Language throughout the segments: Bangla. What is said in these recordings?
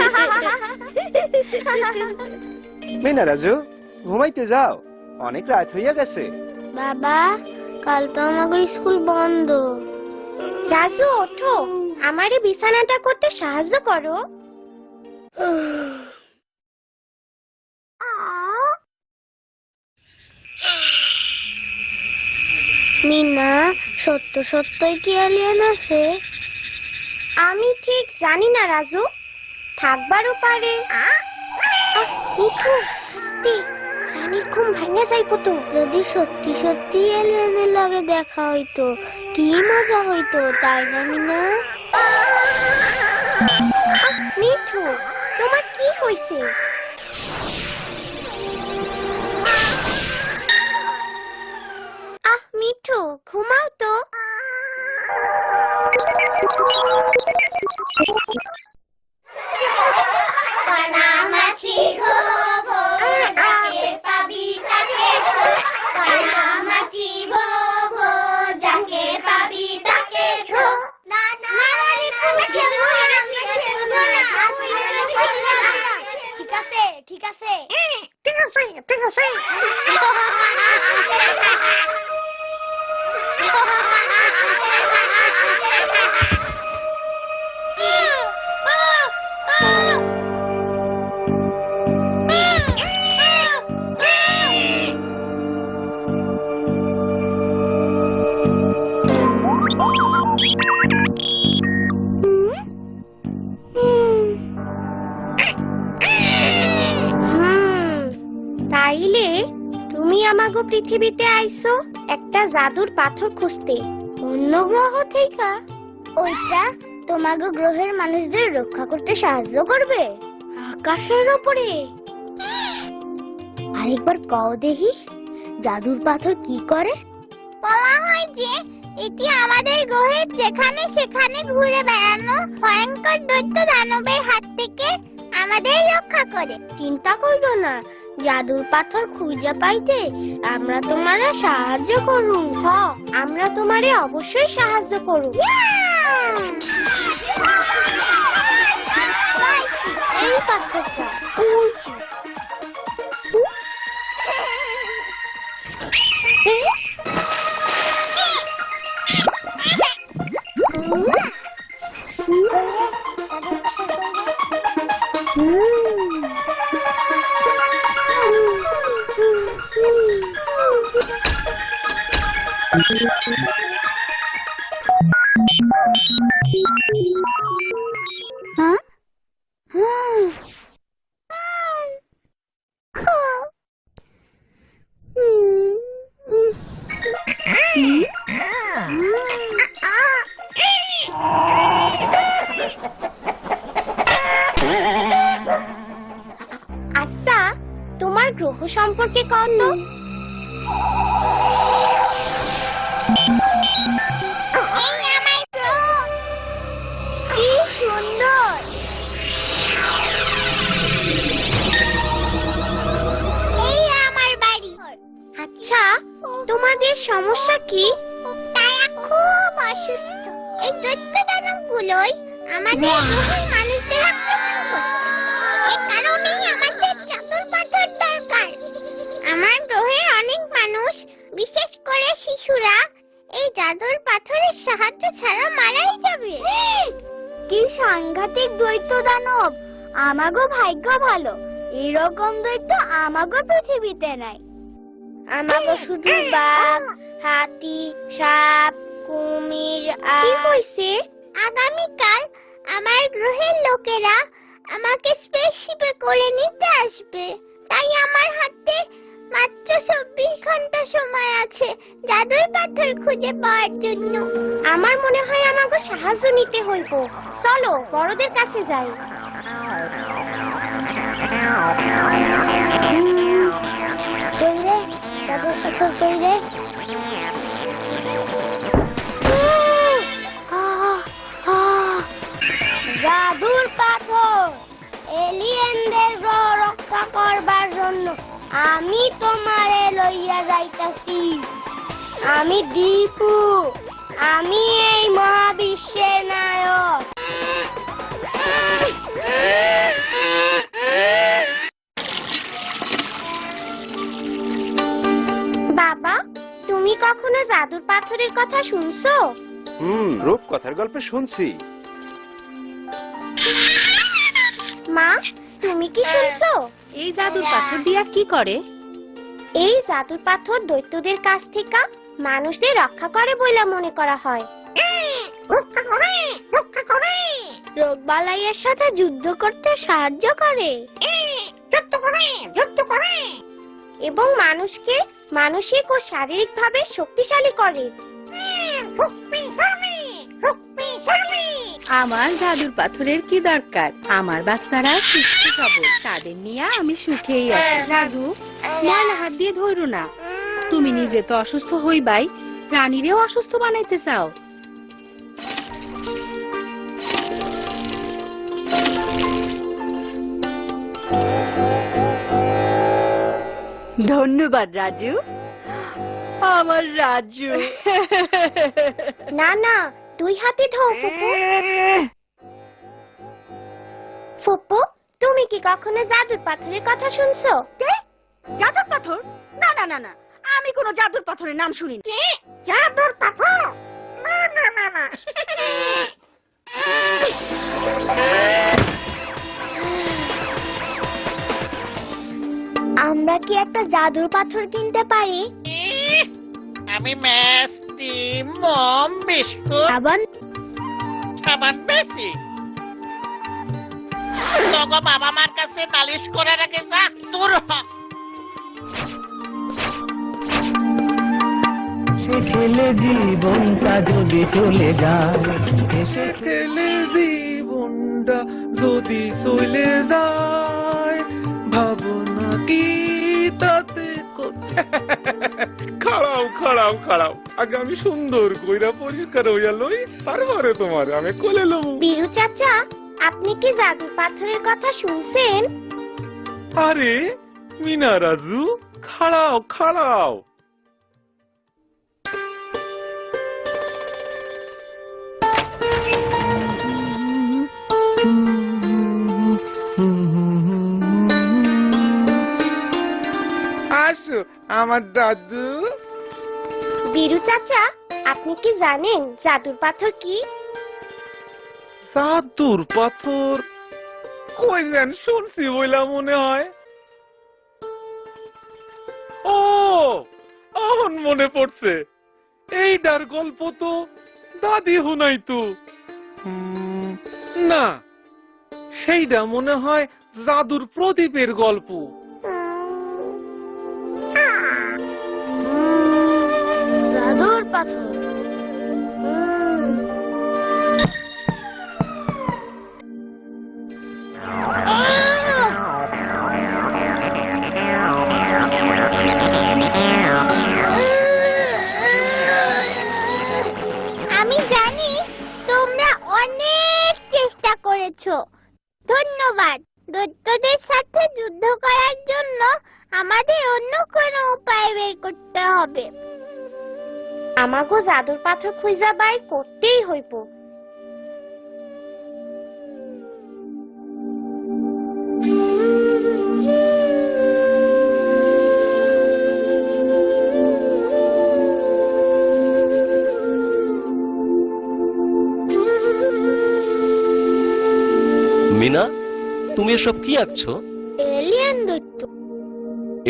মিনা রাজু ঘুমাইতে যাও। অনেক রাত হইয়া গেছে। বাবা কাল তো আমাকে স্কুল বন্ধ। রাজু ওঠো। আমারে বিছানাটা করতে সাহায্য করো। মিনা সত্য সত্যই কি এলিয়েন আছে? আমি ঠিক জানি না রাজু। থাকবারও পারে। আহ, রানীর ঘুম ভাঙে যাইব তো যদি সত্যি সত্যি এলিয়েনের লগে দেখা হইতো কি মজা হইতো তাই না মিনা? মিঠু তোমার কি হইছে? আহ মিঠু ঘুমাও তো। জাদুর পাথর খুঁজতে। অন্য গ্রহ থেকে? ওইটা তোমাকে গ্রহের মানুষদের রক্ষা করতে সাহায্য করবে। আকাশের উপরে আরেকবার কও দেখি, জাদুর পাথর কি করে? বলা হয় যে, এটি আমাদের গ্রহের যেখানে সেখানে ঘুরে বেড়ানো ভয়ঙ্কর দৈত্য দানবের হাত থেকে আমাদের রক্ষা করে। চিন্তা করো না জাদুর পাথর খুঁজে পাইতে আমরা তোমারে সাহায্য করু। হ, আমরা তোমারে অবশ্যই সাহায্য করু। পাথরটা আচ্ছা তোমার গ্রহ সম্পর্কে কত সমস্যা কি? তারা খুব অসুস্থ। এই দৈত্য দানবগুলোই আমাদের গ্রহের মানুষদের আক্রমণ করছে। এ কারণেই আমাদের চাদর পাথর দরকার। আমার গ্রহের অনেক মানুষ বিশেষ করে শিশুরা এই জাদুর পাথরের সাহায্য ছাড়া মারাই যাবে। কি সাংঘাতিক দৈত্য দানব। আমাগো ভাগ্য ভালো। এরকম দৈত্য আমাগো পৃথিবীতে নাই। আমাগো শুধু বাঘ হাতি সাপ কুমির কি হইছে আগামীকাল আমার গ্রহের লোকেরা আমাকে স্পেসশিপে করে নিতে আসবে। তাই আমার হাতে মাত্র চব্বিশ ঘণ্টা সময় আছে জাদুর পাথর খুঁজে পাওয়ার জন্য। আমার মনে হয় আমাকে সাহায্য নিতে হইব। চলো বড়দের কাছে যাই। জাদুর পাথর কইরে জাদুর পাথর এলিয়েনদের রক্ষা করবার জন্য আমি তোমারে লইয়া যাইতাছি। আমি দীপু, আমি এই মহাবিশ্বের নায়ক। তুমি কখনো জাদুর পাথরের কথা শুনছো? হুম রূপ কথার গল্প শুনছি। মা তুমি কি শুনছো? এই জাদুর পাথর দিয়া কি করে? এই জাদুর পাথর দৈত্যদের কাছ থেকে মানুষদের রক্ষা করে বলে মনে করা হয়। রক্ষা করে রক্ষা করে। রোগ বালাইয়ের সাথে যুদ্ধ করতে সাহায্য করে। যুদ্ধ করে যুদ্ধ করে। এবং মানুষকে মানসিক ও শারীরিকভাবে শক্তিশালী করে। আমার জাদুর পাথরের কি দরকার? আমার বাচ্চারা সুস্থ সবল, তাদের নিয়ে আমি সুখেই আছি। রাজু ময়লা হাত দিয়ে ধরো না। তুমি নিজে তো অসুস্থ হইবাই, প্রাণীরেও অসুস্থ বানাইতে চাও। ধন্যবাদ রাজু। আমার রাজু। না না দুই হাতে ধো ফুপু। ফুপু তুমি কি কখনো জাদুর পাথরের কথা শুনছো? জাদুর পাথর? না না না না আমি কোনো জাদুর পাথরের নাম শুনিনি। জাদুর পাথর? না না না না। আমরা কি একটা জাদুর পাথর কিনতে পারি? আমি ম্যাস ডিম মম বিস্কুট। আবার সাবান বেশি। তোগো বাবা মার কাছে নালিশ করার আগে যা দূর হ। সে খেলে জীবনটা যদি চলে যায়। এসে খেলে জীবনটা যদি চলে যায় ভাবনা কি তাতে খাড়াও খাড়াও খাড়াও। আগে আমি সুন্দর কইরা পরিষ্কার হইয়া লই তারপরে তোমার আমি কোলে লব। বিরু চাচা আপনি কি জাদু পাথরের কথা শুনছেন? আরে মিনা রাজু খাড়াও খাড়াও। আসো আমার দাদু। বিরু চাচা আপনি কি জানেন জাদুর পাথর কি? জাদুর পাথর? কই যেন শুনছি বইলা মনে হয়। ও এখন মনে পড়ছে। এইটার গল্প তো দাদি হুনাই তো। না সেইটা মনে হয় জাদুর প্রদীপের গল্প। পাথর। আমি জানি তোমরা অনেক চেষ্টা করেছ। ধন্যবাদ। দৈত্যদের সাথে যুদ্ধ করার জন্য আমাদের অন্য কোনো উপায় বের করতে হবে। আমাগো জাদুর পাথর খুঁজা বাইর করতেই হইব। মিনা তুমি এসব কি আঁকছো? এলিয়ান দৈত্য।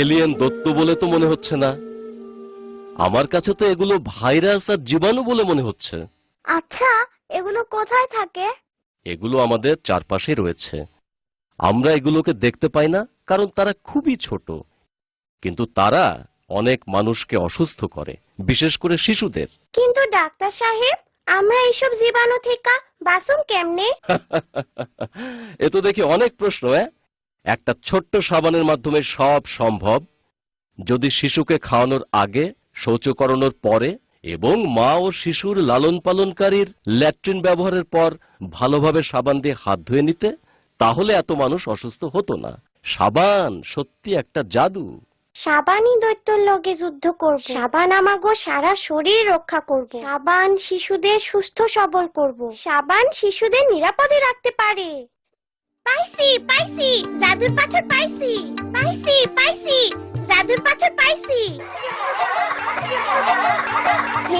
এলিয়েন দত্ত বলে তো মনে হচ্ছে না। আমার কাছে তো এগুলো ভাইরাস আর জীবাণু বলে মনে হচ্ছে। আচ্ছা এগুলো কোথায় থাকে? এগুলো আমাদের চারপাশে রয়েছে। আমরা এগুলোকে দেখতে পাই না কারণ তারা খুবই ছোট। কিন্তু তারা অনেক মানুষকে অসুস্থ করে বিশেষ করে শিশুদের। কিন্তু ডাক্তার সাহেব আমরা এইসব জীবাণু থেকে বাসুম কেমনে? এ তো দেখি অনেক প্রশ্ন হ্যাঁ একটা ছোট্ট সাবানের মাধ্যমে সব সম্ভব। যদি শিশুকে খাওয়ানোর আগে শৌচ করানোর পরে এবং মা ও শিশুর লালন পালনকারীর ল্যাট্রিন ব্যবহারের পর ভালোভাবে সাবান দিয়ে হাত ধুয়ে নিতে, তাহলে এত মানুষ অসুস্থ হতো না। সাবান সত্যি একটা জাদু। সাবানই দৈত্যর লগে যুদ্ধ করব। সাবান আমাগো সারা শরীর রক্ষা করব। সাবান শিশুদের সুস্থ সবল করব। সাবান শিশুদের নিরাপদে রাখতে পারে। পাইছি পাইছি, জাদুর পাথর পাইছি। পাইছি পাইছি, জাদুর পাথর পাইছি।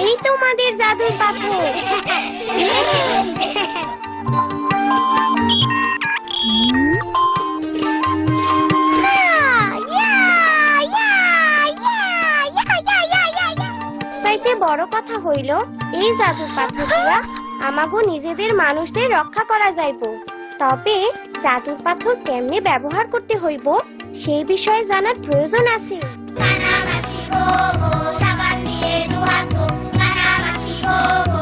এই তোমাদের জাদুর পাথর। বড় কথা হইল, এই জাদুর পাথরটা আমাগো নিজেদের মানুষদের রক্ষা করা যাইব। তবে জাদুর পাথর কেমনে ব্যবহার করতে হইব, সেই বিষয়ে জানার প্রয়োজন আছে। Oh.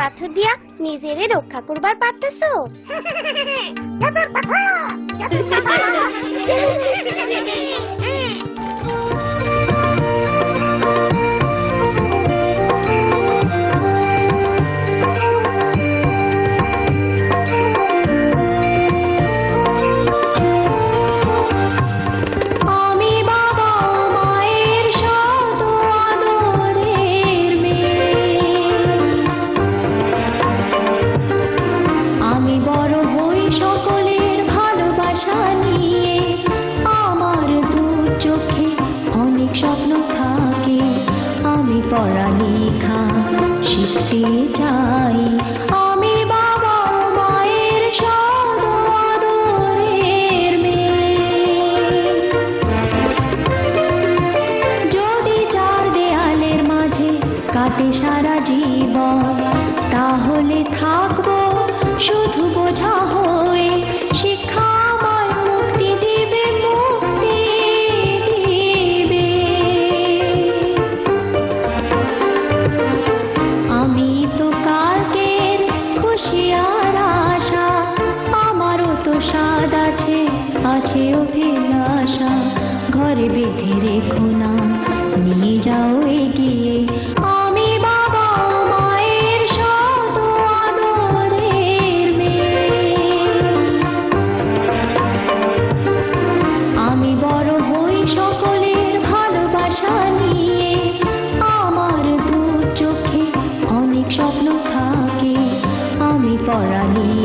পাথর দিয়া নিজেরে রক্ষা করবার পারতেছ? आई বেঁধে রেখো না। নিয়ে যাও এগিয়ে। আমি বাবা মায়ের শত আদরের মেয়ে। আমি বড় হই সকলের ভালোবাসা নিয়ে। আমার দু চোখে অনেক স্বপ্ন থাকে। আমি পড়া নিয়ে